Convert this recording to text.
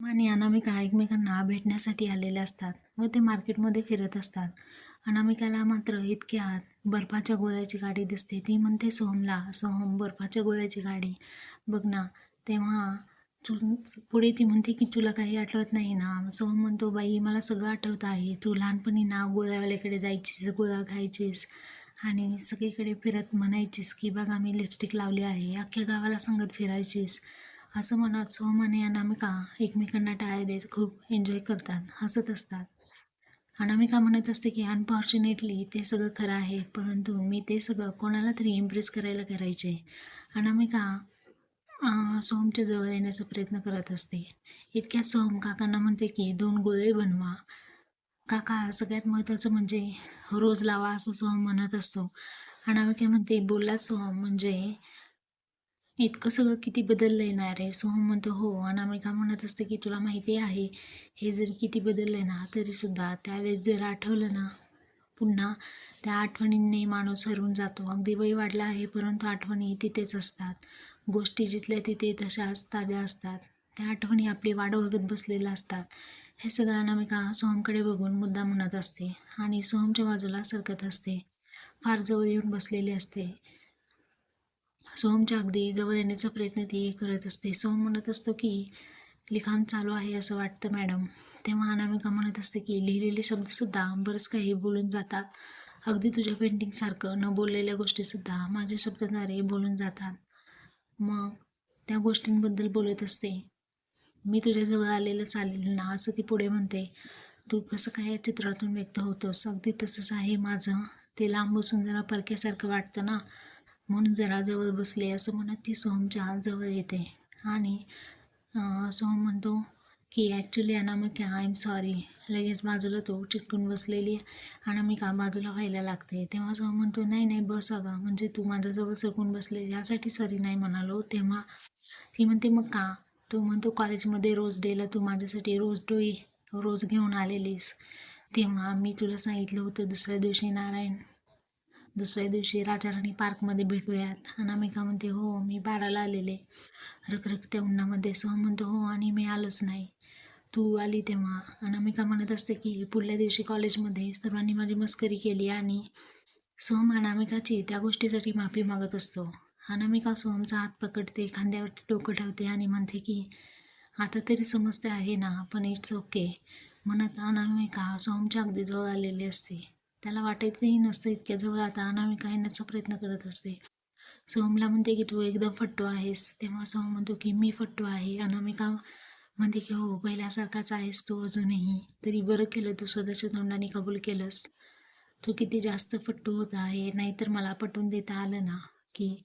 आणि अनामिका एकमेकांना भेटण्यासाठी आलेले असतात व ते मार्केटमध्ये फिरत असतात. अनामिकाला मात्र इतक्यात बर्फाच्या गोळ्याची गाडी दिसते. ती म्हणते सोहमला सोहम बर्फाच्या गोळ्याची गाडी. बघ ना. तेव्हा तू पुढे ती म्हणते की तुला काही आठवत नाही ना? सोहम म्हणतो बाई मला सगळं आठवत आहे. तू लहानपणी ना गोळ्यावाल्याकडे जायचीस गोळा खायचीस आणि सगळीकडे फिरत म्हणायचीस की बघा मी लिपस्टिक लावली आहे. अख्ख्या गावाला संगत फिरायचीस. असं म्हणत सोहम आणि अनामिका एकमेकांना टाळ्या देत खूप एन्जॉय करतात हसत असतात. अनामिका म्हणत असते की अनफॉर्च्युनेटली ते सगळं खरं आहे परंतु मी ते सगळं कोणाला तरी इम्प्रेस करायला करायचे. अनामिका सोहमच्या जवळ येण्याचा प्रयत्न करत असते. इतक्यात सोहम काकांना म्हणते की दोन गोळे बनवा. काका सगळ्यात महत्त्वाचं म्हणजे रोज लावा असं सोहम म्हणत असतो. अनामिका म्हणते बोललात सोहम म्हणजे इतकं सगळं किती बदललं ना रे सोहम म्हणतो हो. अनामिका म्हणत असते की तुला माहिती आहे हे जरी किती बदललं आहे ना तरीसुद्धा त्यावेळेस जर आठवलं ना पुन्हा त्या आठवणींनी माणूस हरवून जातो. अगदी वय वाढला आहे परंतु आठवणी तिथेच असतात. गोष्टी जिथल्या तिथे तशाच ताज्या असतात. त्या आठवणी आपली वाट बघत बसलेल्या असतात. हे सगळं अनामिका सोहमकडे बघून मुद्दा म्हणत असते आणि सोहमच्या बाजूला सरकत असते. फार जवळ येऊन बसलेली असते. सोहमच्या अगदी जवळ येण्याचा प्रयत्न ती करत असते. सोहम म्हणत असतो की लिखाण चालू आहे असं वाटतं मॅडम. तेव्हा अनामिका म्हणत असते की लिहिलेले शब्दसुद्धा बरंच काही बोलून जातात. अगदी तुझ्या पेंटिंगसारखं न बोललेल्या गोष्टीसुद्धा माझ्या शब्दाद्वारे बोलून जातात. मग त्या गोष्टींबद्दल बोलत असते मी तुझ्याजवळ आलेलं चालेल ना? असं ती पुढे म्हणते. तू कसं काय या चित्रातून व्यक्त होतोस? अगदी तसंच आहे माझं. ते लांब बसून जरा परक्यासारखं वाटतं ना? म्हणून जरा जवळ बसले असं म्हणत ती सोहमच्या जवळ येते. आणि सोहम म्हणतो की actually Anamika I am sorry लगेच बाजूला तो चिटकून बसलेली अनामिका बाजूला व्हायला लागते. तेव्हा सोहम म्हणतो नाही नाही बस अगं. म्हणजे तू माझ्याजवळ सरकून बसले यासाठी सॉरी नाही म्हणालो. तेव्हा ती म्हणते मग का? तो म्हणतो कॉलेजमध्ये रोज डेला तू माझ्यासाठी रोज डोई रोज घेऊन आलेलीस. तेव्हा मी तुला सांगितलं होतं दुसऱ्या दिवशी नारायण. दुसऱ्या दिवशी राजाराणी पार्कमध्ये भेटूयात. अनामिका म्हणते हो मी बाराला आलेले. रखरखत्या उन्हामध्ये. सोहम म्हणतो हो आणि मी आलोच नाही. तू आली तेव्हा. अनामिका म्हणत असते की पुढल्या दिवशी कॉलेजमध्ये सर्वांनी माझी मस्करी केली आणि सोहम अनामिकाची त्या गोष्टीसाठी माफी मागत असतो. अनामिका सोहमचा हात पकडते खांद्यावरती डोकं ठेवते आणि म्हणते की आता तरी समजते आहे ना पण इट्स ओके म्हणत अनामिका सोहमच्या अगदी जवळ आलेली असते. त्याला वाटायचंही नसतं इतक्या जवळ. आता अनामिका येण्याचा प्रयत्न करत असते. सोहमला म्हणते की तू एकदम फट्टू आहेस. तेव्हा सोहम म्हणतो की मी फट्टू आहे. अनामिका म्हणते की हो पहिल्यासारखाच आहेस तू अजूनही. तरी बरं केलं तू स्वतःच्या तोंडाने कबूल केलंस. तू किती जास्त फट्टू होत आहे. नाहीतर मला पटवून देता आलं ना की